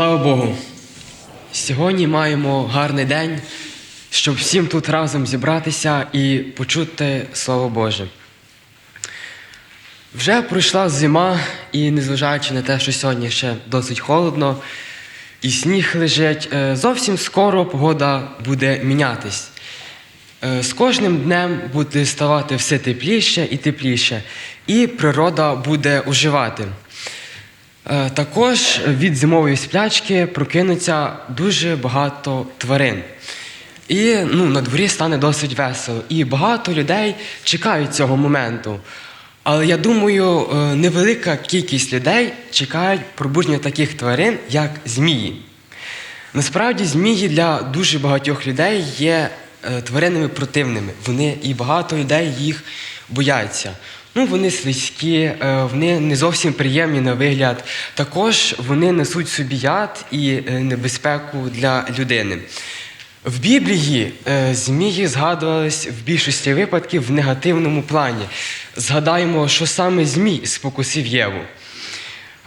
Слава Богу! Сьогодні маємо гарний день, щоб всім тут разом зібратися і почути Слово Боже. Вже пройшла зима, і незважаючи на те, що сьогодні ще досить холодно, і сніг лежить, е, зовсім скоро погода буде мінятись. Е, З кожним днем буде ставати все тепліше і тепліше, і природа буде оживати. Е, Також від зимової сплячки прокинуться дуже багато тварин. І ну, на дворі стане досить весело. І багато людей чекають цього моменту. Але я думаю, е, невелика кількість людей чекають пробудження таких тварин, як змії. Насправді, змії для дуже багатьох людей є е, тваринами противними. Вони і багато людей їх бояться. Ну, вони слизькі, е, вони не зовсім приємні на вигляд. Також вони несуть собі яд і е, небезпеку для людини. В Біблії е, змії згадувались в більшості випадків в негативному плані. Згадаємо, що саме Змій спокусив Єву.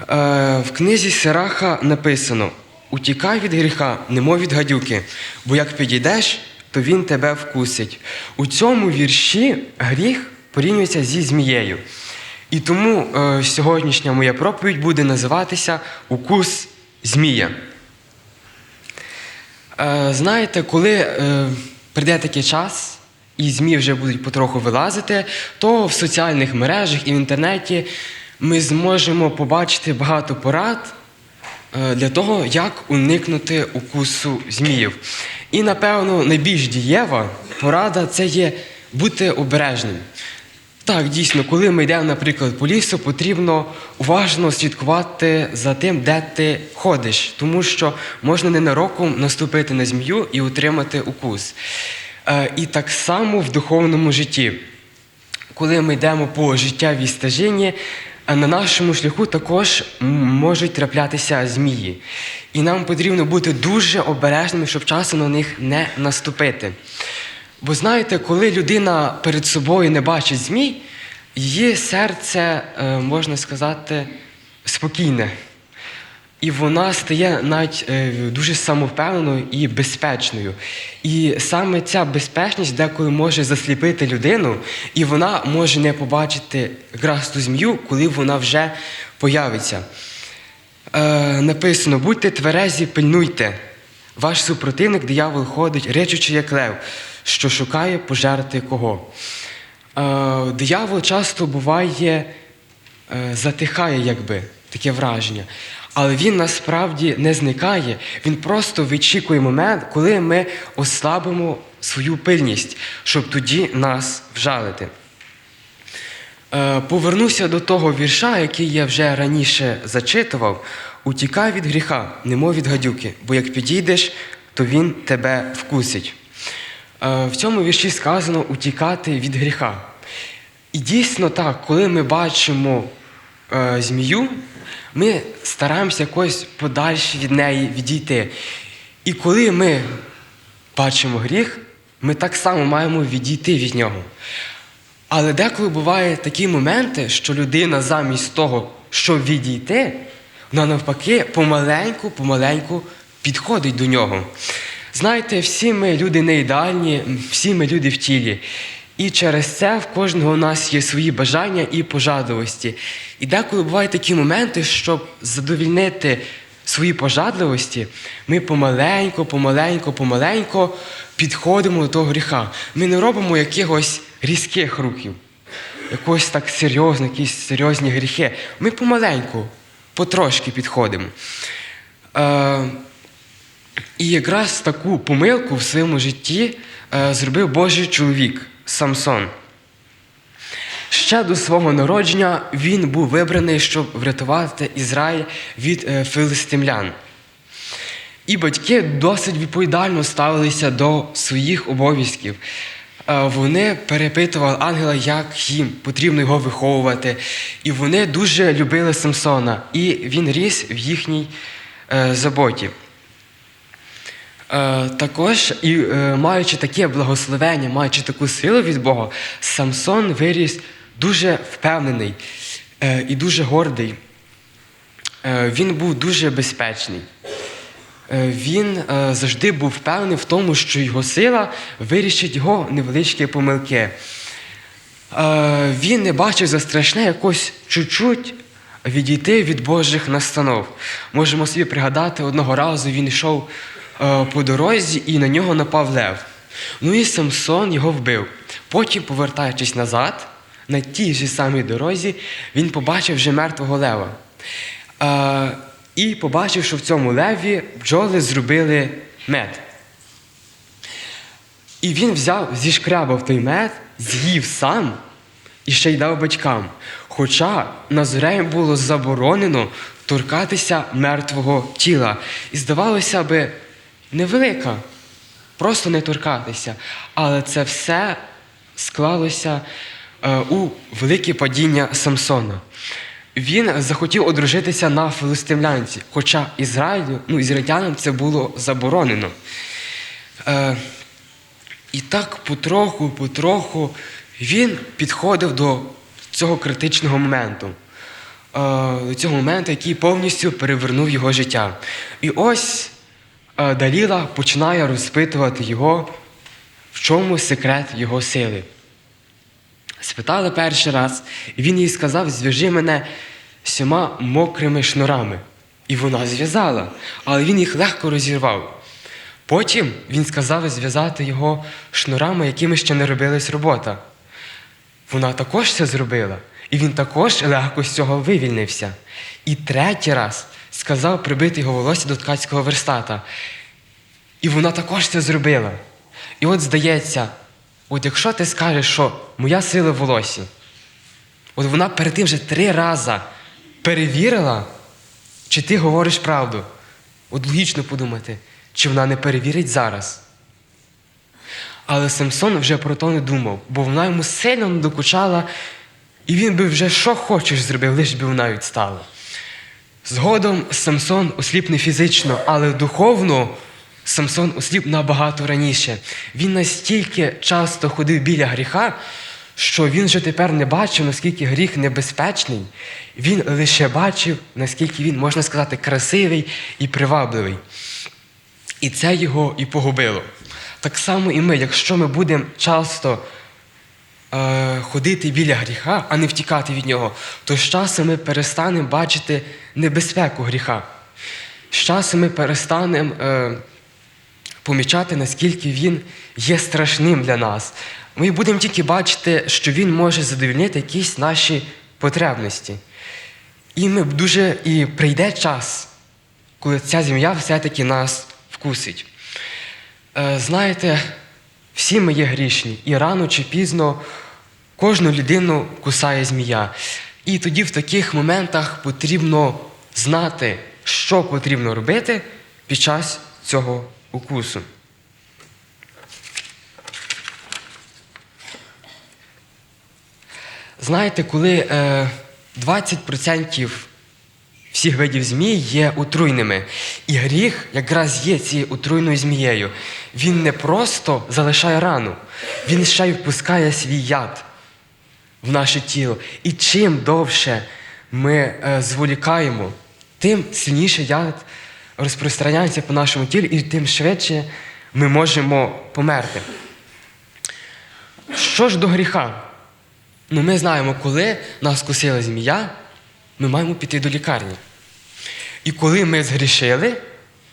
В книзі Сираха написано: Утікай від гріха, немов від гадюки, бо як підійдеш, то він тебе вкусить. У цьому вірші гріх порівнюється зі змією. І тому е, сьогоднішня моя проповідь буде називатися Укус Змія. Е, Знаєте, коли е, прийде такий час, і ЗМІ вже будуть потроху вилазити, то в соціальних мережах і в інтернеті ми зможемо побачити багато порад е, для того, як уникнути укусу зміїв. І, напевно, найбільш дієва порада це є бути обережним. Так, дійсно, коли ми йдемо, наприклад, по лісу, потрібно уважно слідкувати за тим, де ти ходиш, тому що можна ненароком наступити на змію і отримати укус. Е, І так само в духовному житті. Коли ми йдемо по життєвій стежині, е, на нашому шляху також можуть траплятися змії. І нам потрібно бути дуже обережними, щоб часом на них не наступити. Бо знаєте, коли людина перед собою не бачить змій, її серце, е, можна сказати, спокійне. І вона стає навіть е, дуже самовпевненою і безпечною. І саме ця безпечність деколи може засліпити людину, і вона може не побачити якраз змію, коли вона вже появиться. Е, написано: будьте тверезі, пильнуйте. Ваш супротивник, диявол, ходить, речучи, як лев, що шукає пожерти кого. Е, диявол часто буває, е, затихає, якби, таке враження. Але він насправді не зникає, він просто вичікує момент, коли ми ослабимо свою пильність, щоб тоді нас вжалити. Е, Повернуся до того вірша, який я вже раніше зачитував. Утікай від гріха, немов від гадюки, бо як підійдеш, то він тебе вкусить. Е, В цьому вірші сказано утікати від гріха. І дійсно так, коли ми бачимо е, змію, ми стараємося якось подальше від неї відійти. І коли ми бачимо гріх, ми так само маємо відійти від нього. Але деколи бувають такі моменти, що людина замість того, щоб відійти, вона навпаки помаленьку, помаленьку підходить до нього. Знаєте, всі ми люди не ідеальні, всі ми люди в тілі. І через це в кожного у нас є свої бажання і пожадливості. І деколи бувають такі моменти, щоб задовільнити свої пожадливості, ми помаленько, помаленько, помаленько підходимо до того гріха. Ми не робимо якихось різких рухів, якось так серйозно, якісь серйозні гріхи. Ми помаленьку, потрошки підходимо. Е, і якраз таку помилку в своєму житті е, зробив Божий чоловік Самсон. Ще до свого народження він був вибраний, щоб врятувати Ізраїль від е, филистимлян. І батьки досить відповідально ставилися до своїх обов'язків. Е, Вони перепитували ангела, як їм потрібно його виховувати. І вони дуже любили Самсона, і він ріс в їхній заботі. Е, Також, і е, маючи таке благословення, маючи таку силу від Бога, Самсон виріс дуже впевнений е, і дуже гордий. Він був дуже безпечний. він завжди був впевнений в тому, що його сила вирішить його невеличкі помилки. Він не бачив за страшне якось чуть-чуть відійти від Божих настанов. Можемо собі пригадати, одного разу він йшов по дорозі і на нього напав лев. Ну і Самсон його вбив. Потім, повертаючись назад, на тій ж самій дорозі, він побачив вже мертвого лева. Е, і побачив, що в цьому леві бджоли зробили мед. І він взяв, зішкрябав той мед, з'їв сам і ще й дав батькам. Хоча Назореям було заборонено торкатися мертвого тіла. І здавалося би, невелика, просто не торкатися. Але це все склалося е, у велике падіння Самсона. Він захотів одружитися на филистимлянці, хоча Ізраїлю, ну, ізраїльтянам це було заборонено. Е, і так потроху, потроху він підходив до цього критичного моменту, е, до цього моменту, який повністю перевернув його життя. І ось Даліла починає розпитувати його, в чому секрет його сили. Спитали перший раз, і він їй сказав: зв'яжи мене сьома мокрими шнурами. І вона зв'язала, але він їх легко розірвав. Потім він сказав зв'язати його шнурами, якими ще не робилась робота. Вона також це зробила, і він також легко з цього вивільнився. І третій раз сказав прибити його волосся до ткацького верстата. І вона також це зробила. І от здається, от якщо ти скажеш, що моя сила в волосі, от вона перед тим вже три рази перевірила, чи ти говориш правду. От логічно подумати, чи вона не перевірить зараз. Але Самсон вже про то не думав, бо вона йому сильно не докучала, і він би вже що хочеш зробив, лиш би вона відстала. Згодом Самсон осліп не фізично, але духовно Самсон осліп набагато раніше. Він настільки часто ходив біля гріха, що він вже тепер не бачив, наскільки гріх небезпечний. Він лише бачив, наскільки він, можна сказати, красивий і привабливий. І це його і погубило. Так само і ми, якщо ми будемо часто ходити біля гріха, а не втікати від нього, то з часом ми перестанемо бачити небезпеку гріха. З часом ми перестанемо е, помічати, наскільки він є страшним для нас. Ми будемо тільки бачити, що він може задовільнити якісь наші потребності. І ми дуже і прийде час, коли ця змія все-таки нас вкусить. Е, знаєте, всі ми є грішні, і рано чи пізно кожну людину кусає змія. І тоді в таких моментах потрібно знати, що потрібно робити під час цього укусу. Знаєте, коли е, 20% всіх видів змій є отруйними. І гріх якраз є цією отруйною змією. Він не просто залишає рану, він ще й впускає свій яд в наше тіло. І чим довше ми е, зволікаємо, тим сильніше яд розпространяється по нашому тілі, і тим швидше ми можемо померти. Що ж до гріха? Ну, ми знаємо, коли нас кусила змія, ми маємо піти до лікарні. І коли ми згрішили,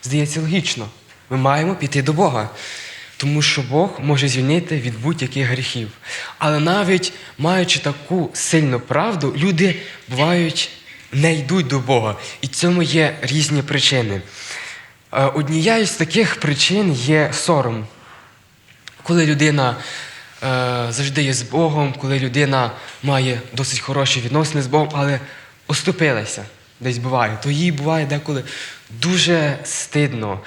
здається логічно, ми маємо піти до Бога. Тому що Бог може звільнити від будь-яких гріхів. Але навіть маючи таку сильну правду, люди бувають не йдуть до Бога. І цьому є різні причини. Е, Однією з таких причин є сором. Коли людина е, завжди є з Богом, коли людина має досить хороші відносини з Богом, але оступилася, десь буває, то їй буває деколи дуже стидно.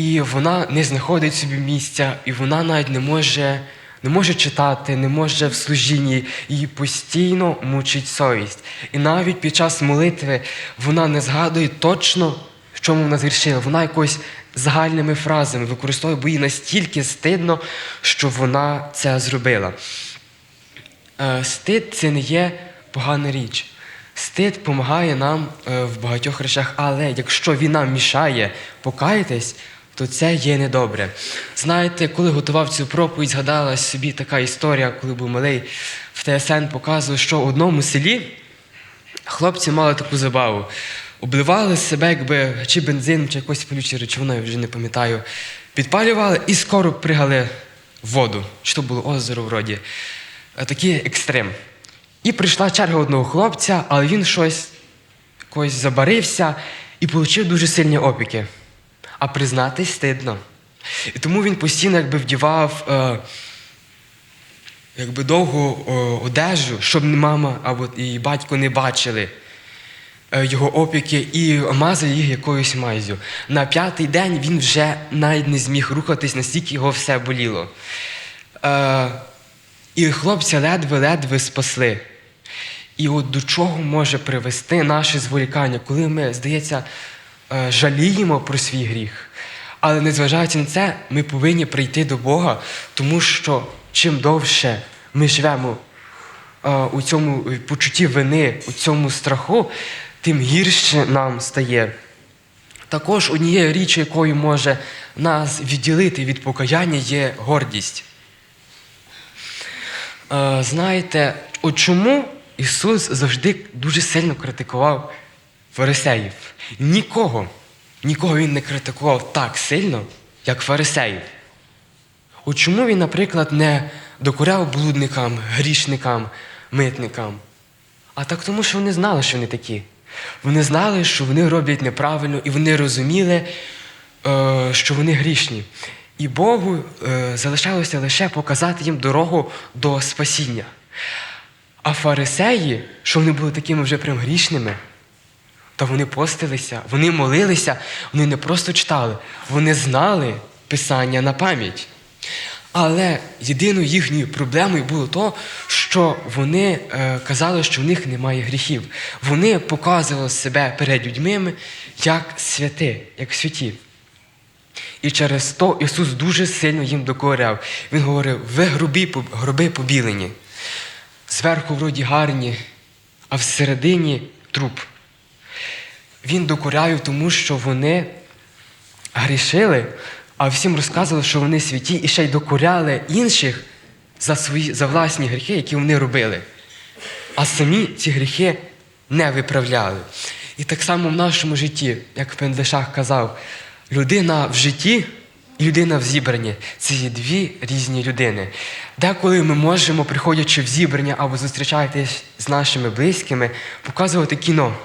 І вона не знаходить собі місця, і вона навіть не може, не може читати, не може в служінні, її постійно мучить совість. І навіть під час молитви вона не згадує точно, в чому вона згрішила. Вона якось загальними фразами використовує, бо їй настільки стидно, що вона це зробила. Е, Стид це не є погана річ. стид допомагає нам е, в багатьох речах, але якщо він нам мішає покаятись, то це є недобре. Знаєте, коли готував цю проповідь, згадалась собі така історія, коли був малий в ТСН показував, що в одному селі хлопці мали таку забаву. Обливали себе, якби чи бензином, чи якось палючою речовиною, вже не пам'ятаю. Підпалювали і скоро пригали в воду. Чи то було озеро вроді. Е, Такий екстрем. І прийшла черга одного хлопця, але він щось якось забарився і отримав дуже сильні опіки. А признатись стидно. І тому він постійно якби вдівав е, якби довгу о, одежу, щоб мама або і батько не бачили е, його опіки і мазали їх якоюсь мазю. На п'ятий день він вже навіть не зміг рухатись, настільки його все боліло. Е, і хлопця ледве-ледве спасли. І от до чого може привести наше зволікання, коли ми, здається, е, жаліємо про свій гріх. Але незважаючи на це, ми повинні прийти до Бога, тому що чим довше ми живемо е, у цьому почутті вини, у цьому страху, тим гірше нам стає. Також однією річчю, якою може нас відділити від покаяння, є гордість. Е, знаєте, от чому Ісус завжди дуже сильно критикував фарисеїв? Нікого, нікого Він не критикував так сильно, як фарисеїв. От чому він, наприклад, не докоряв блудникам, грішникам, митникам? А так тому, що вони знали, що вони такі. Вони знали, що вони роблять неправильно, і вони розуміли, е, що вони грішні. І Богу е, залишалося лише показати їм дорогу до спасіння. А фарисеї, що вони були такими вже прям грішними, то вони постилися, вони молилися, вони не просто читали, вони знали Писання на пам'ять. Але єдиною їхньою проблемою було то, що вони е, казали, що в них немає гріхів. Вони показували себе перед людьми як святи, як святі. І через то Ісус дуже сильно їм докоряв. Він говорив: ви грубі, гроби побілені. Зверху вроді гарні, а всередині труп. Він докоряв, тому що вони грішили, а всім розказували, що вони святі, і ще й докоряли інших за, свої, за власні гріхи, які вони робили. А самі ці гріхи не виправляли. І так само в нашому житті, як Пендлешах казав, людина в житті і людина в зібранні це є дві різні людини. Деколи ми можемо, приходячи в зібрання або зустрічаючись з нашими близькими, показувати кіно,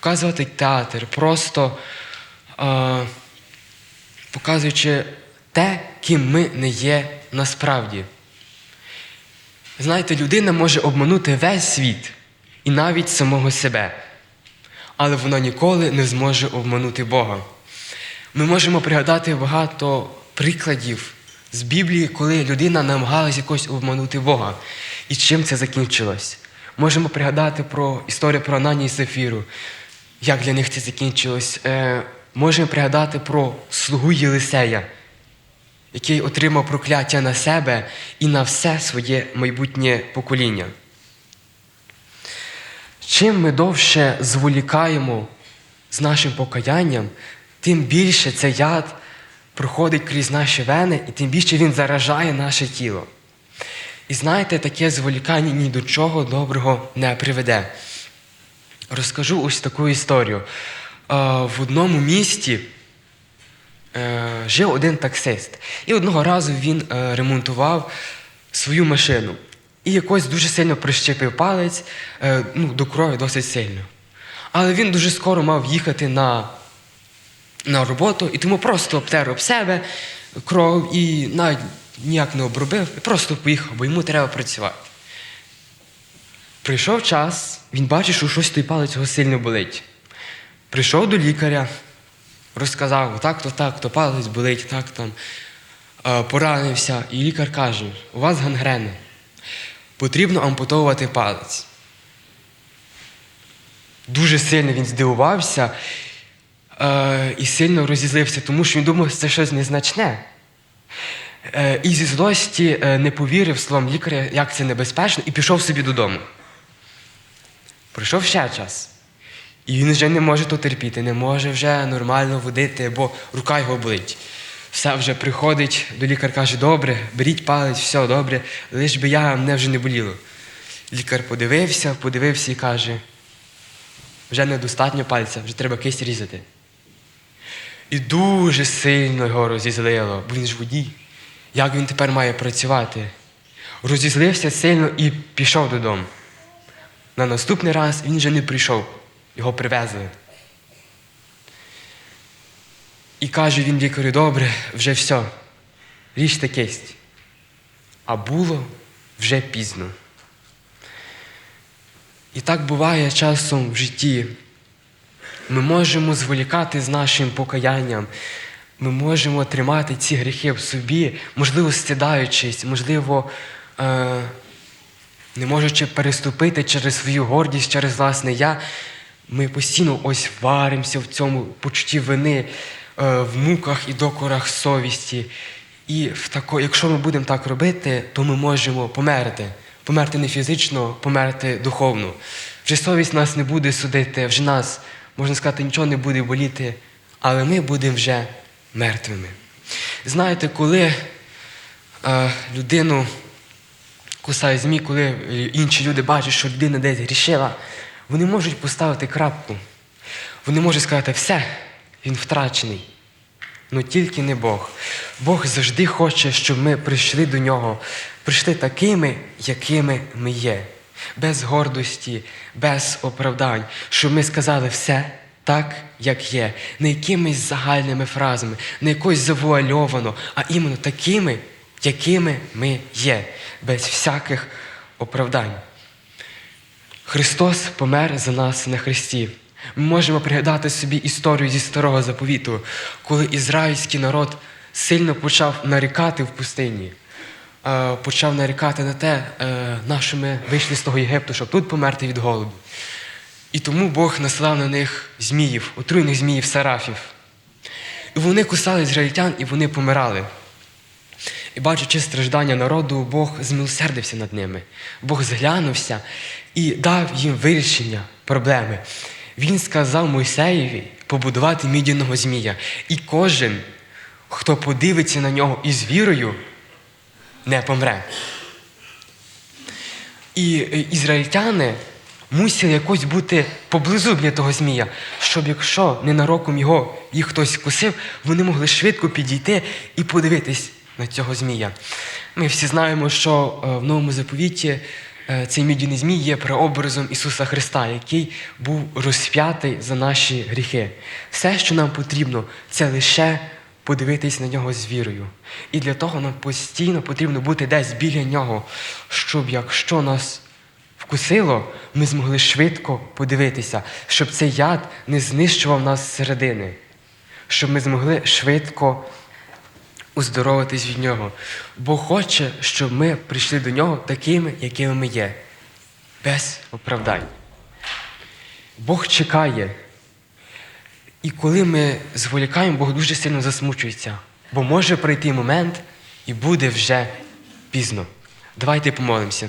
показувати театр, просто е, показуючи те, ким ми не є насправді. Знаєте, людина може обманути весь світ і навіть самого себе, але вона ніколи не зможе обманути Бога. Ми можемо пригадати багато прикладів з Біблії, коли людина намагалась якось обманути Бога. І чим це закінчилось? Можемо пригадати про історію про Анані і Сефіру, як для них це закінчилось. Е, можемо пригадати про слугу Єлисея, який отримав прокляття на себе і на все своє майбутнє покоління. Чим ми довше зволікаємо з нашим покаянням, тим більше цей яд проходить крізь наші вени, і тим більше він заражає наше тіло. І знаєте, таке зволікання ні до чого доброго не приведе. Розкажу ось таку історію. Е, В одному місті е, жив один таксист. І одного разу він е, ремонтував свою машину. І якось дуже сильно прищепив палець ну, до крові досить сильно. Але він дуже скоро мав їхати на, на роботу, і тому просто обтер об себе кров і навіть ніяк не обробив, і просто поїхав, бо йому треба працювати. Прийшов час, він бачить, що щось той палець його сильно болить. Прийшов до лікаря, розказав, так-то, так, то палець болить, так там е, поранився. І лікар каже: у вас гангрена. Потрібно ампутовувати палець. Дуже сильно він здивувався е, і сильно розізлився, тому що він думав, що це щось незначне. Е, і зі злості е, не повірив словам лікаря, як це небезпечно, і пішов собі додому. Пройшов ще час. І він вже не може то терпіти, не може вже нормально водити, бо рука його болить. Все вже приходить до лікаря, каже, добре, беріть палець, все добре, лиш би я мене вже не боліло. Лікар подивився, подивився і каже, вже недостатньо пальця, вже треба кисть різати. І дуже сильно його розізлило, бо він ж водій. Як він тепер має працювати? Розізлився сильно і пішов додому. На наступний раз він вже не прийшов, його привезли. І каже він лікарю, добре, вже все, ріжте кисть. А було вже пізно. І так буває часом в житті. Ми можемо зволікати з нашим покаянням. Ми можемо тримати ці гріхи в собі, можливо, стидаючись, можливо, е, не можучи переступити через свою гордість, через власне я. Ми постійно ось варимося в цьому почутті вини, е, в муках і докорах совісті. І в тако, якщо ми будемо так робити, то ми можемо померти. Померти не фізично, померти духовно. Вже совість нас не буде судити, вже нас, можна сказати, нічого не буде боліти, але ми будемо вже мертвими. Знаєте, коли е, людину кусає змій, коли е, інші люди бачать, що людина десь грішила, вони можуть поставити крапку. Вони можуть сказати, все, він втрачений. Ну тільки не Бог. Бог завжди хоче, щоб ми прийшли до нього, прийшли такими, якими ми є, без гордості, без оправдань, щоб ми сказали все так, як є, не якимись загальними фразами, не якось завуальовано, а іменно такими, якими ми є, без всяких оправдань. Христос помер за нас на Христі. Ми можемо пригадати собі історію зі старого заповіту, коли ізраїльський народ сильно почав нарікати в пустині, Е, почав нарікати на те, е, на ми вийшли з того Єгипту, щоб тут померти від голоду. І тому Бог наслав на них зміїв, отруйних зміїв сарафів. І вони кусали ізраїльтян, і вони помирали. І бачачи страждання народу, Бог змилосердився над ними. Бог зглянувся і дав їм вирішення проблеми. Він сказав Мойсеєві побудувати мідяного змія. І кожен, хто подивиться на нього із вірою, не помре. І е, ізраїльтяни мусили якось бути поблизу біля того змія, щоб якщо ненароком його їх хтось кусив, вони могли швидко підійти і подивитись на цього змія. Ми всі знаємо, що е, в новому заповіті е, цей мідяний змій є прообразом Ісуса Христа, який був розп'ятий за наші гріхи. Все, що нам потрібно, це лише подивитись на нього з вірою. І для того нам постійно потрібно бути десь біля нього, щоб якщо нас вкусило, ми змогли швидко подивитися, щоб цей яд не знищував нас зсередини, щоб ми змогли швидко уздоровитись від нього. Бог хоче, щоб ми прийшли до нього такими, якими ми є, без оправдань. Бог чекає. І коли ми зволікаємо, Бог дуже сильно засмучується, бо може прийти момент і буде вже пізно. Давайте помолимося.